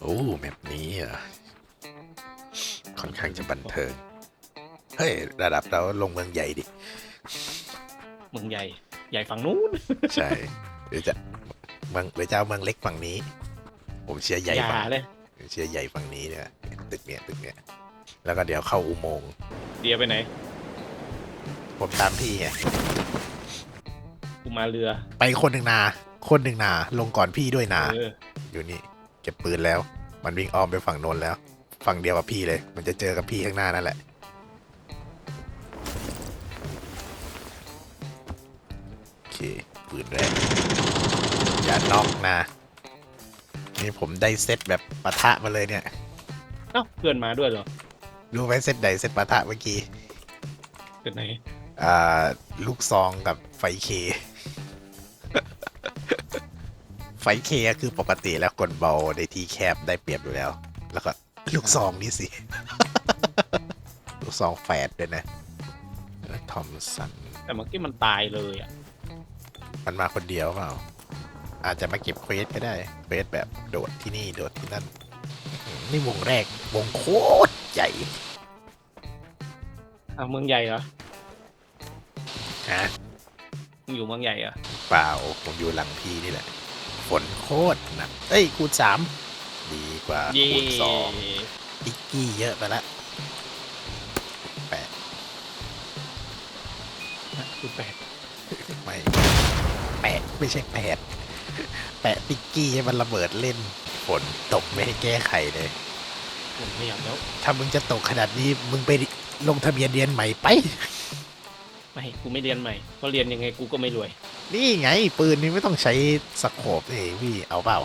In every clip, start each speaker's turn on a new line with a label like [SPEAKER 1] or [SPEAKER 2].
[SPEAKER 1] โอ้แบบนี้เหรอะค่อนข้างจะบันเทิง เฮ้ย ระดับเราลงเมืองใหญ่ดิ
[SPEAKER 2] เมืองใหญ่ ใหญ่ฝั่งนู้น
[SPEAKER 1] ใช่ หรือจะเมืองหรือจะเอาเมืองเล็กฝั่งนี้ ผมเชียร์ใหญ่
[SPEAKER 2] อย่า
[SPEAKER 1] ฝั่ง
[SPEAKER 2] เลย
[SPEAKER 1] เชียร์ใหญ่ฝั่งนี้เนี่ยตึกเนี่ยตึกเนี่ยแล้วก็เดี๋ยวเข้าอุโมงค์
[SPEAKER 2] เดียวไปไหน
[SPEAKER 1] ผมตามพี่ไง
[SPEAKER 2] กูมาเรือ
[SPEAKER 1] ไปคนหนึ่งนา คนหนึ่งนา ลงก่อนพี่ด้วยนา
[SPEAKER 2] เออ
[SPEAKER 1] อยู่นี่ เก็บปืนแล้ว มันวิ่งอ้อมไปฝั่งโน้นแล้ว ฝั่งเดียวกับพี่เลย มันจะเจอกับพี่ข้างหน้านั่นแหละโอเคปืนแรกอย่านอกนะนี่ผมได้เซตแบบปะทะมาเลยเนี่ย
[SPEAKER 2] เอ้าเพื่อนมาด้วยเหรอ
[SPEAKER 1] รู้ไหมเซตใดเซตปะทะเมื่อกี้
[SPEAKER 2] เกิดไหน
[SPEAKER 1] อ่า ลูกซองกับไฟเค ไฟเคก็คือปกติแล้วกลเบาในที่แคบได้เปรียบอยู่แล้ว แล้วก็ลูกซองนี่สิ ลูกซองแฝดด้วยนะทอมสัน
[SPEAKER 2] แต่เมื่อกี้มันตายเลยอะ
[SPEAKER 1] มันมาคนเดียวเปล่า อาจจะมาเก็บเควสก็ได้ เควสแบบโดดที่นี่โดดที่นั่นอืมนี่วงแรก วงโคตรใหญ่
[SPEAKER 2] อ้าวเมืองใหญ่เหรอ
[SPEAKER 1] ฮะ
[SPEAKER 2] มึงอยู่เมืองใหญ่เหรอ
[SPEAKER 1] เปล่า ผมอยู่หลังพี่นี่แหละ ฝนโคตรหนักเอ้ยคูณสามดีกว่า
[SPEAKER 2] เย่
[SPEAKER 1] คูณสองติ๊กกี้เยอะไปละแปด
[SPEAKER 2] คุณแปด
[SPEAKER 1] ไม่แปดไม่ใช่แปดแปะติ๊กกี้ให้มันระเบิดเล่นฝนตกไม่ให้แก้ไขเลย
[SPEAKER 2] ผมไม่อยากแล้ว
[SPEAKER 1] ถ้ามึงจะตกขนาดนี้มึงไปลงทะเบียนเรียนใหม่ไป
[SPEAKER 2] ไม่กูไม่เรียนใหม่เพราะเรียนยังไงกูก็ไม่รวย
[SPEAKER 1] นี่ไง ปืนนี่ไม่ต้องใช้สโคปเองพี่เอาเปล่า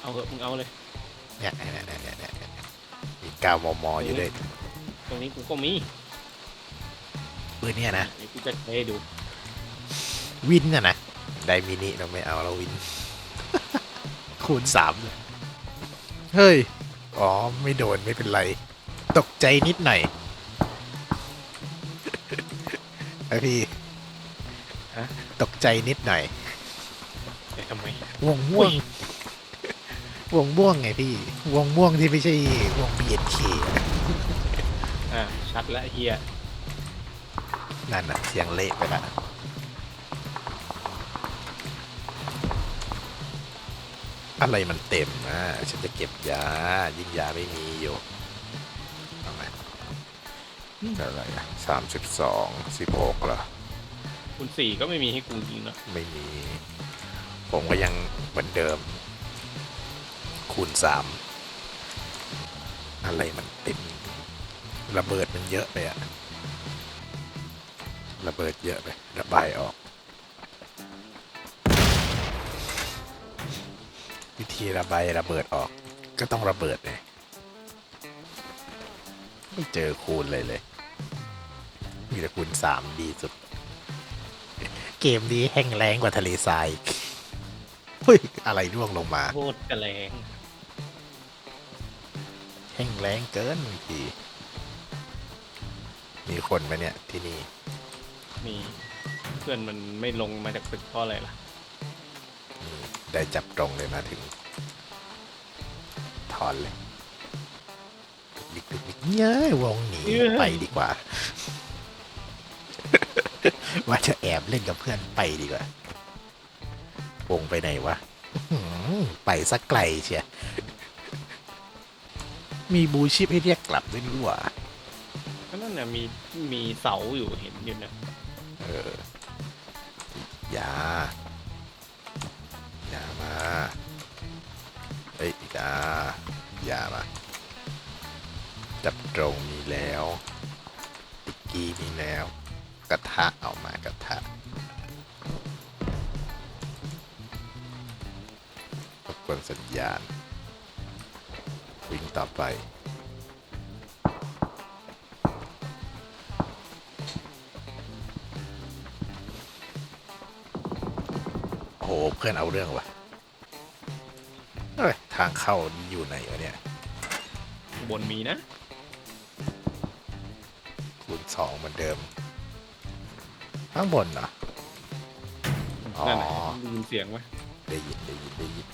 [SPEAKER 2] เอาเถอะมึงเอาเลย
[SPEAKER 1] เนี่ยเนี่ยเนี่ยเนี่ยเนี่ยมีเก้ามมอยู่เลย
[SPEAKER 2] ตรงนี้กูก็มี
[SPEAKER 1] ปืนเนี่ยนะ
[SPEAKER 2] เดี๋ยวกูจะให้ดู
[SPEAKER 1] วินน่ะนะได้มินิเราไม่เอาเราวิน คูณสามเลยเฮ้ยอ๋อไม่โดนไม่เป็นไร ตกใจนิดหน่อย ไอพี่
[SPEAKER 2] ฮะ
[SPEAKER 1] ตกใจนิดหน่อย
[SPEAKER 2] แต่ทำไม
[SPEAKER 1] วงม่วง วงม่วงไงพี่ วงม่วงที่ไม่ใช่วง BNK
[SPEAKER 2] อ่าชัดละเฮีย
[SPEAKER 1] นั่นน่ะเสียงเละไปละอะไรมันเต็มอะฉันจะเก็บยา ยิ่งยาไม่มีอยู่เอาไหมอะไรอะสามสิบสองสิบหกเหรอ
[SPEAKER 2] คุณสี่ก็ไม่มีให้กูยิงนะ
[SPEAKER 1] ไม่มี ผมก็ยังเหมือนเดิม คูณสามอะไรมันเต็มระเบิดมันเยอะไปอะระเบิดเยอะไประบายออก วิธีระบายระเบิดออก ก็ต้องระเบิดเลยไม่เจอคูณเลยเลย มีแต่คูณสามดีสุด เกมนี้แห้งแล้งกว่าทะเลทรายอีกเฮ้ยอะไรร่วงลงมา
[SPEAKER 2] โคตรกระแรง
[SPEAKER 1] แห้งแล้งเกินบางทีมีคนไหมเนี่ยที่นี่
[SPEAKER 2] มีเพื่อนมันไม่ลงมาจากตึกเพราะอะไรล่ะ
[SPEAKER 1] อืมได้จับตรงเลยมาถึง ถอนเลยดิกดิกดิกเย้ยวงหนี
[SPEAKER 2] เย้ย
[SPEAKER 1] ไปดีกว่า ว่าจะแอบเล่นกับเพื่อนไปดีกว่าวงไปไหนวะอื้อหือไปสักไกลเชียมีบูชิปให้เรียกกลับด้วยนี่หว่า
[SPEAKER 2] ก็นั่นน่ะมีมีเสาอยู่เห็นอยู่นะ
[SPEAKER 1] เอออย่าอย่ามาเอ้ยอย่าอย่ามาจับตรงมีแล้วติกกี้มีแล้ว กระทะเอามากระทะรบกวนสัญญาณ วิ่งต่อไปโอ้โหเพื่อนเอาเรื่องว่ะเอ้ยทางเข้าอยู่ไหนวะเนี่ย
[SPEAKER 2] ข้างบนมีนะ
[SPEAKER 1] คูณสองเหมือนเดิม ข้างบนเหรอ อ๋อ
[SPEAKER 2] นั่นน่ะได้ยินเสียงไหม
[SPEAKER 1] ได้ยินได้ยินได้ยิน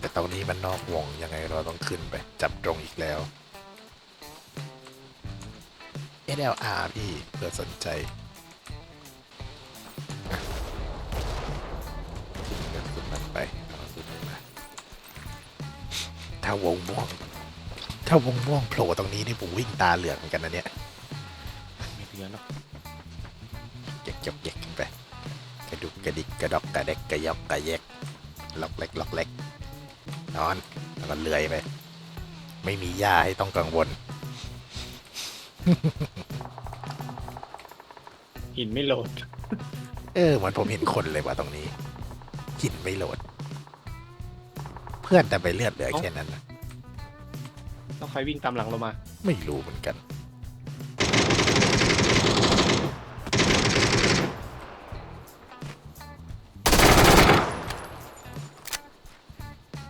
[SPEAKER 1] แต่ตรงนี้มันนอกวงยังไงเราต้องขึ้นไป จับตรงอีกแล้ว SLR พี่เผื่อสนใจอะทิ้งกระสุนมันไปเอากระสุนมันมาถ้าวงม่วง ถ้าวงม่วงโผล่ตรงนี้นี่ผมวิ่งตาเหลือกเหมือนกันนะเนี่ย
[SPEAKER 2] ไม่เหลือหรอก
[SPEAKER 1] เย็กยกเย็กขึ้นไปกระดุกกระดิกกระดอกกระเด็กกระยอกกระแยกล็อกเล็กล็อกเล็กนอนแล้วก็เลื่อยไปไม่มีหญ้าให้ต้องกังวล
[SPEAKER 2] หินไม่โหลด
[SPEAKER 1] เออเหมือนผมเห็นคนเลยว่าตรงนี้หินไม่โหลด เพื่อนแต่ไปเลือดเหลือแค่นั้นนะ
[SPEAKER 2] ต้องใครวิ่งตามหลังเรามา
[SPEAKER 1] ไม่รู้เหมือนกัน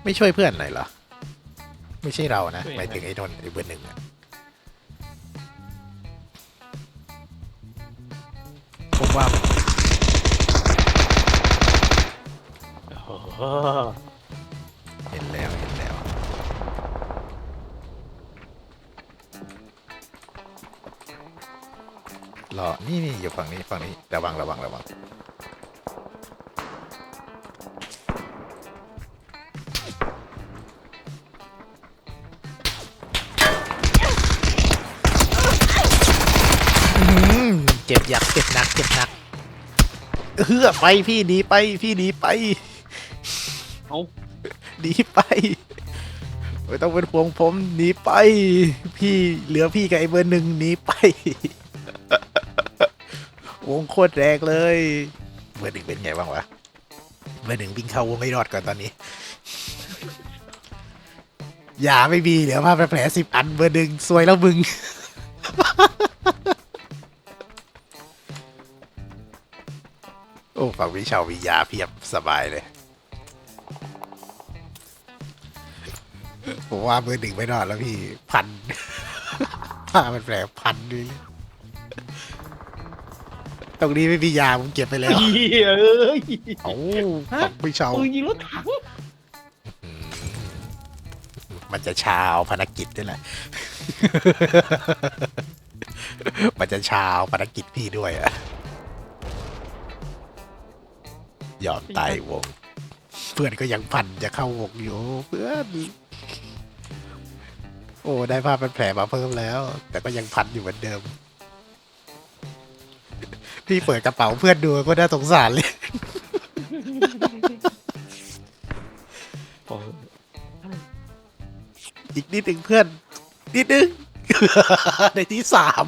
[SPEAKER 1] ไม่ช่วยเพื่อนหน่อยเหรอ ไม่ใช่เรานะ
[SPEAKER 2] ช่วยยังไง
[SPEAKER 1] หมายถึงไอ้นนท์ไอ้เบอร์หนึ่งอะผมว่ามัน
[SPEAKER 2] โอ้โห
[SPEAKER 1] เห็นแล้วเห็นแล้ว รอ นี่นี่อยู่ฝั่งนี้ฝั่งนี้ ระวังระวังระวัง เจ็บยักเจ็บหนักเจ็บหนักเฮือไปพี่หนีไปพี่หนีไป
[SPEAKER 2] เอ้า
[SPEAKER 1] หนีไปไม่ต้องเป็นห่วงผมหนีไป พี่เหลือพี่กับไอ้เบอร์หนึ่งหนีไป วงโคตรแรงเลย เบอร์หนึ่งเป็นไงบ้างวะเบอร์หนึ่งวิ่งเข้าวงให้รอดก่อนตอนนี้อย่าไม่มีเหลือผ้าแผลสิบอันเบอร์หนึ่งซวยแล้วมึง โอ้ฝั่งวิชาวิยาเพียบสบายเลย ผมว่าเบอร์หนึ่งไม่รอดแล้วพี่ พันผ้ามันแผลพันด้วยตรงนี้ไม่มียาผมเก็บไปแล้ว
[SPEAKER 2] เฮ้ยเอ้ย
[SPEAKER 1] เอ้าฝั่งวิชา
[SPEAKER 2] ปืนยิงรถถัง
[SPEAKER 1] อืมมันจะชาวภารกิจด้วยแหละ มันจะชาวภารกิจพี่ด้วยอะ ยอมตายวง เพื่อนก็ยังพันจะเข้าวงอยู่ เพื่อน โอ้ได้ผ้าพันแผลมาเพิ่มแล้ว แต่ก็ยังพันอยู่เหมือนเดิม พี่เปิดกระเป๋าเพื่อนดูก็น่าสงสารเลย
[SPEAKER 2] โอ้ย
[SPEAKER 1] อีกนิดหนึ่งเพื่อน นิดนึง ในที่สาม